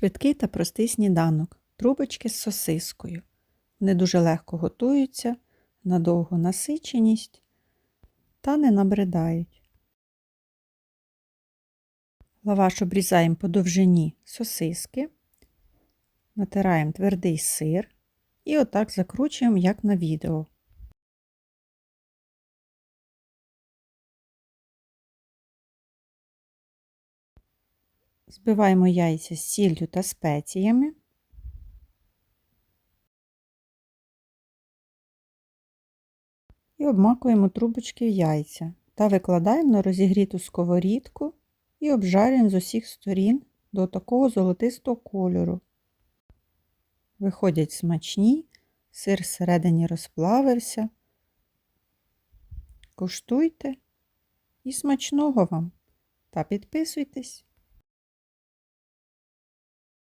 Швидкий та простий сніданок. Трубочки з сосискою. Вони дуже легко готуються, надовгу насиченість та не набридають. Лаваш обрізаємо по довжині сосиски, натираємо твердий сир і отак закручуємо, як на відео. Збиваємо яйця з сіллю та спеціями. І обмакуємо трубочки в яйця та викладаємо на розігріту сковорідку і обжарюємо з усіх сторін до такого золотистого кольору. Виходять смачні, сир всередині розплавився. Куштуйте і смачного вам та підписуйтесь.